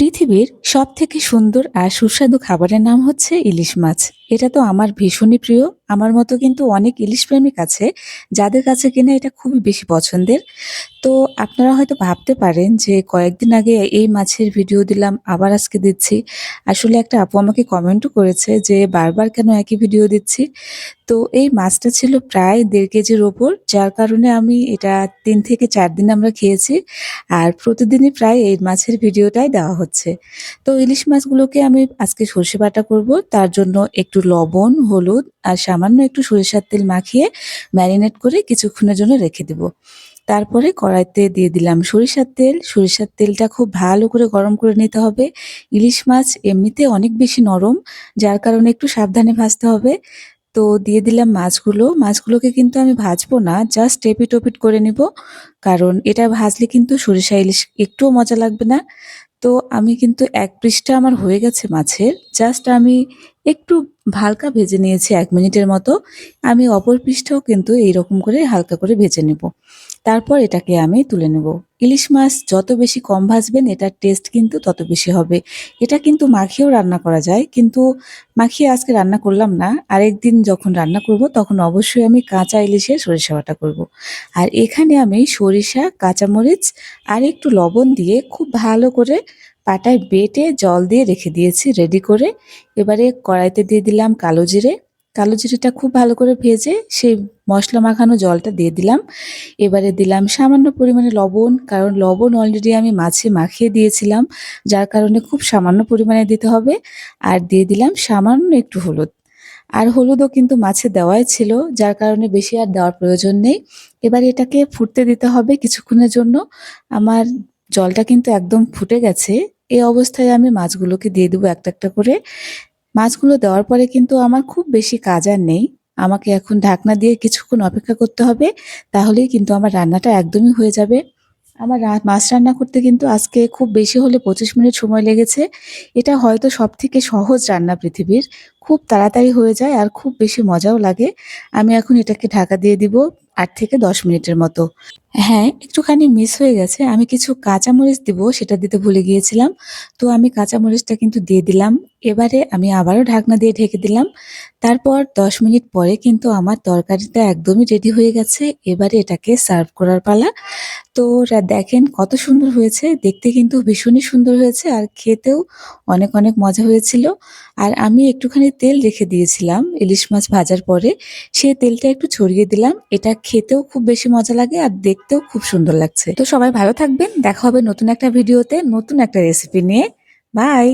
পৃথিবীর সবথেকে সুন্দর আর সুস্বাদু খাবারের নাম হচ্ছে ইলিশ মাছ। এটা তো আমার ভীষণই প্রিয়। আমার মতো কিন্তু অনেক ইলিশ প্রেমিক আছে, যাদের কাছে কিনা এটা খুবই বেশি পছন্দের। তো আপনারা হয়তো ভাবতে পারেন যে কয়েকদিন আগে এই মাছের ভিডিও দিলাম, আবার আজকে দিচ্ছি। আসলে একটা আপু আমাকে কমেন্টও করেছে যে, বারবার কেন একই ভিডিও দিচ্ছি? তো এই মাছটা ছিল প্রায় দেড় কেজির ওপর, যার কারণে আমি এটা তিন থেকে চার দিন আমরা খেয়েছি আর প্রতিদিনই প্রায় এই মাছের ভিডিওটাই দেওয়া হচ্ছে। তো ইলিশ মাছগুলোকে আমি আজকে সর্ষে বাটা করব, তার জন্য একটু লবণ, হলুদ আর সামান্য একটু সরিষার তেল মাখিয়ে ম্যারিনেট করে কিছুক্ষণের জন্য রেখে দেব। তারপরে কড়াইতে দিয়ে দিলাম সরিষার তেল। সরিষার তেলটা খুব ভালো করে গরম করে নিতে হবে। ইলিশ মাছ এমনিতে অনেক বেশি নরম, যার কারণে একটু সাবধানে ভাজতে হবে। তো দিয়ে দিলাম মাছগুলো। মাছগুলোকে কিন্তু আমি ভাজবো না, জাস্ট টেপিট ওপিট করে নিব। কারণ এটা ভাজলে কিন্তু সরিষা ইলিশ একটুও মজা লাগবে না। তো আমি কিন্তু এক পৃষ্ঠা আমার হয়ে গেছে মাছের। জাস্ট আমি একটু হালকা ভেজে নিয়েছি এক মিনিটের মতো। আমি অপর পৃষ্ঠাও কিন্তু এইরকম করে হালকা করে ভেজে নেব। তারপর এটাকে আমি তুলে নেব। ইলিশ মাছ যত বেশি কম ভাজবেন, এটার টেস্ট কিন্তু তত বেশি হবে। এটা কিন্তু মাখিয়েও রান্না করা যায়, কিন্তু মাখিয়ে আজকে রান্না করলাম না। আরেকদিন যখন রান্না করব, তখন অবশ্যই আমি কাঁচা ইলিশের সরিষা বাটা করব। আর এখানে আমি সরিষা, কাঁচামরিচ আর একটু লবণ দিয়ে খুব ভালো করে পাটায় বেটে জল দিয়ে রেখে দিয়েছি রেডি করে। এবারে কড়াইতে দিয়ে দিলাম কালো জিরে। কালো জিরেটা খুব ভালো করে ভেজে সেই মশলা মাখানো জলটা দিয়ে দিলাম। এবারে দিলাম সামান্য পরিমাণে লবণ, কারণ লবণ অলরেডি আমি মাছে মাখিয়ে দিয়েছিলাম, যার কারণে খুব সামান্য পরিমাণে দিতে হবে। আর দিয়ে দিলাম সামান্য একটু হলুদ। আর হলুদও কিন্তু মাছে দেওয়াই ছিল, যার কারণে বেশি আর দেওয়ার প্রয়োজন নেই। এবার এটাকে ফুটতে দিতে হবে কিছুক্ষণের জন্য। আমার জলটা কিন্তু একদম ফুটে গেছে। এই অবস্থায় আমি মাছগুলোকে দিয়ে দেবো একটা একটা করে। মাছগুলো দেওয়ার পরে কিন্তু আমার খুব বেশি কাজ আর নেই। আমাকে এখন ঢাকনা দিয়ে কিছুক্ষণ অপেক্ষা করতে হবে, তাহলেই কিন্তু আমার রান্নাটা একদমই হয়ে যাবে। আমার মাছ রান্না করতে কিন্তু আজকে খুব বেশি হলে পঁচিশ মিনিট সময় লেগেছে। এটা হয়তো সব থেকে সহজ রান্না পৃথিবীর। খুব তাড়াতাড়ি হয়ে যায় আর খুব বেশি মজাও লাগে। আমি এখন এটাকে ঢাকা দিয়ে দিব। আট থেকে দশ মিনিটের মতো। হ্যাঁ একটুখানি মিস হয়ে গেছে। আমি কিছু কাঁচামরিচ দিব, সেটা দিতে ভুলে গিয়েছিলাম। তো আমি কাঁচামরিচটা কিন্তু দিয়ে দিলাম। এবারে আমি আবারও ঢাকনা দিয়ে ঢেকে দিলাম। তারপর দশ মিনিট পরে কিন্তু আমার তরকারিটা একদমই রেডি হয়ে গেছে। এবারে এটাকে সার্ভ করার পালা। তো দেখেন কত সুন্দর হয়েছে। দেখতে কিন্তু ভীষণই সুন্দর হয়েছে আর খেতেও অনেক অনেক মজা হয়েছিল। আর আমি একটুখানি তেল রেখে দিয়েছিলাম ইলিশ মাছ ভাজার পরে। সেই তেলটা একটু ছড়িয়ে দিলাম। এটা খেতেও খুব বেশি মজা লাগে আর দেখতেও খুব সুন্দর লাগছে। তো সবাই ভালো থাকবেন। দেখা হবে নতুন একটা ভিডিওতে নতুন একটা রেসিপি নিয়ে। বাই!